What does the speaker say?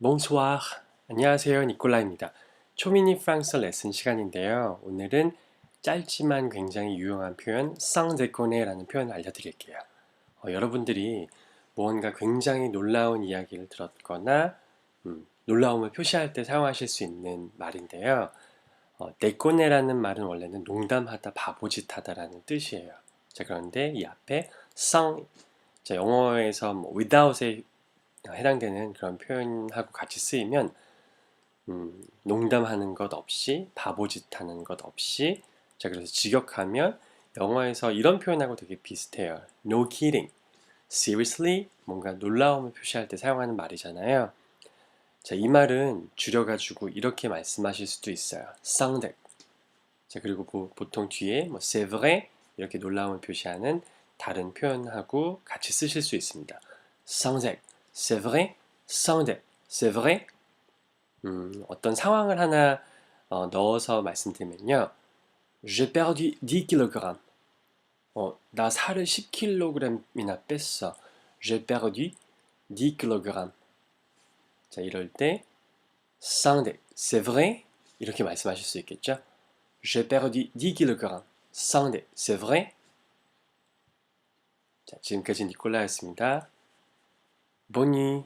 Bonsoir. 안녕하세요. 니콜라입니다. 초미니 프랑스 레슨 시간인데요. 오늘은 짧지만 굉장히 유용한 표현 déconner라는 표현을 알려드릴게요. 어, 여러분들이 무언가 굉장히 놀라운 이야기를 들었거나 음, 놀라움을 표시할 때 사용하실 수 있는 말인데요. 어, déconner라는 말은 원래는 농담하다, 바보짓하다라는 뜻이에요. 자, 그런데 이 앞에 자, 영어에서 뭐 without에 해당되는 그런 표현하고 같이 쓰이면 음, 농담하는 것 없이 바보짓 하는 것 없이 자 그래서 직역하면 영어에서 이런 표현하고 되게 비슷해요. No kidding. Seriously 뭔가 놀라움을 표시할 때 사용하는 말이잖아요. 자, 이 말은 줄여가지고 이렇게 말씀하실 수도 있어요. sans d 자 그리고 보, 보통 뒤에 뭐 c'est vrai 이렇게 놀라움을 표시하는 다른 표현하고 같이 쓰실 수 있습니다. sans d C'est vrai, sans d C'est vrai. 음, 어떤 상황을 하나 어, 넣어서 말씀드리면요. J'ai perdu 10 kg. 어, 나 살을 10kg이나 뺐어. J'ai perdu 10 kg. 자, 이럴 때 sans d C'est vrai. 이렇게 말씀하실 수 있겠죠? J'ai perdu 10 kg. sans d C'est vrai. 자, 지금까지 니콜라였습니다. Boni!